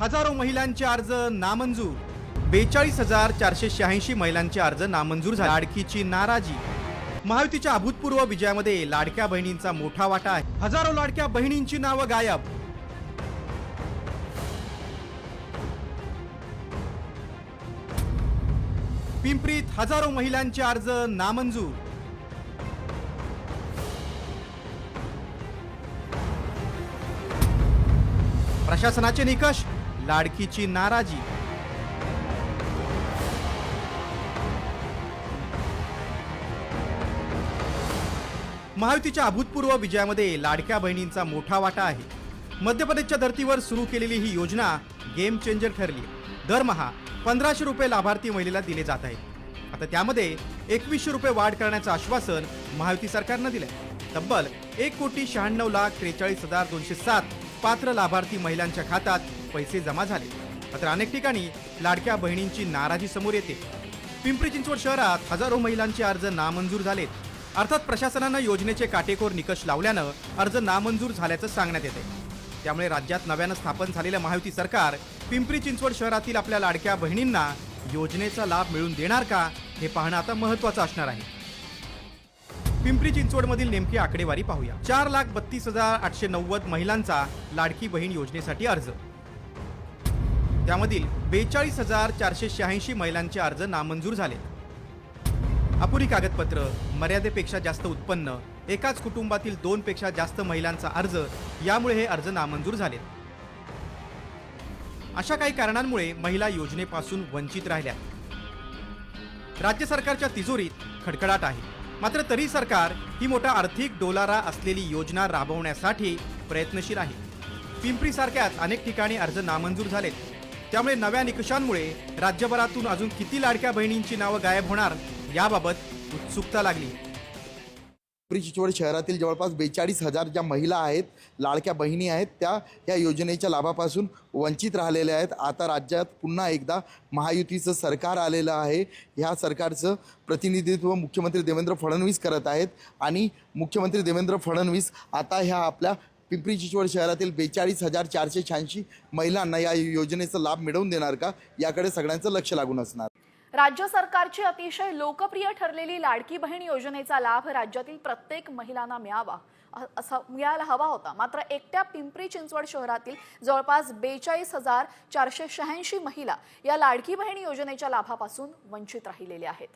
हजारो महिलांचे अर्ज नामंजूर. बेचाळीस हजार चारशे शहाऐंशी महिलांचे अर्ज नामंजूर झाले. लाडकीची नाराजी. महायुतीच्या अभूतपूर्व विजयामध्ये लाडक्या बहिणींचा मोठा वाटा आहे. हजारो लाडक्या बहिणींची नावं गायब. पिंपरीत हजारो महिलांचे अर्ज नामंजूर. प्रशासनाचे निकष लाडकीची नाराजी. महायुतीच्या अभूतपूर्व विजयामध्ये लाडक्या बहिणींचा मोठा वाटा आहे. मध्य प्रदेशच्या धर्तीवर सुरू केलेली ही योजना गेम चेंजर ठरली. दरमहा पंधराशे रुपये लाभार्थी महिलेला दिले जात आहेत. आता त्यामध्ये एकवीसशे रुपये वाढ करण्याचं आश्वासन महायुती सरकारनं दिलंय. तब्बल एक कोटी शहाण्णव लाख त्रेचाळीस हजार दोनशे सात पात्र लाभार्थी महिलांच्या खात्यात पैसे जमा झाले. मात्र अनेक ठिकाणी लाडक्या बहिणींची नाराजी समोर येते. पिंपरी चिंचवड शहरात हजारो महिलांचे अर्ज नामंजूर झालेत. अर्थात प्रशासनानं योजनेचे काटेकोर निकष लावल्यानं अर्ज नामंजूर झाल्याचं सांगण्यात येते त्यामुळे राज्यात नव्यानं स्थापन झालेलं महायुती सरकार पिंपरी चिंचवड शहरातील आपल्या लाडक्या बहिणींना योजनेचा लाभ मिळवून देणार का हे पाहणं आता महत्वाचं असणार आहे. पिंपरी चिंचवडमधील नेमकी आकडेवारी पाहूया. चार लाख बत्तीस हजार आठशे नव्वद महिलांचा लाडकी बहीण योजनेसाठी अर्ज. त्यामधील बेचाळीस हजार चारशे शहाऐंशी महिलांचे अर्ज नामंजूर झाले. अपुरी कागदपत्र मर्यादेपेक्षा जास्त उत्पन्न एकाच कुटुंबातील दोन पेक्षा जास्त महिलांचा अर्ज यामुळे हे अर्ज नामंजूर झाले. अशा काही कारणांमुळे महिला योजनेपासून वंचित राहिल्या. राज्य सरकारच्या तिजोरीत खडखडाट आहे. मात्र तरी सरकार ही मोठा आर्थिक डोलारा असलेली योजना राबवण्यासाठी प्रयत्नशील आहे. पिंपरीसारख्याच अनेक ठिकाणी अर्ज नामंजूर झालेत. त्यामुळे नव्या निकषांमुळे राज्यभरातून अजून किती लाडक्या बहिणींची नावं गायब होणार याबाबत उत्सुकता लागली. पिंपरी चिंचवड शहरातील जवळपास बेचाळीस हजार ज्या महिला आहेत लाडक्या बहिणी आहेत त्या या योजनेच्या लाभापासून वंचित राहिलेल्या आहेत. आता राज्यात पुन्हा एकदा महायुतीचं सरकार आलेलं आहे. ह्या सरकारचं प्रतिनिधित्व मुख्यमंत्री देवेंद्र फडणवीस करत आहेत आणि मुख्यमंत्री देवेंद्र फडणवीस आता ह्या आपल्या पिंपरी चिंचवड शहरातील बेचाळीस हजार चारशे शहाऐंशी महिलांना या योजनेचा लाभ मिळवून देणार का? याकडे सगळ्यांचं लक्ष लागून असणार. राज्य सरकारची अतिशय लोकप्रिय ठरलेली लाडकी बहीण योजनेचा लाभ राज्यातील प्रत्येक महिलांना मिळावा. असा मिळायला हवा होता. मात्र एकट्या पिंपरी चिंचवड शहरातील जवळपास बेचाळीस हजार चारशे शहाऐंशी महिला या लाडकी बहीण योजनेच्या लाभापासून वंचित राहिलेल्या आहेत.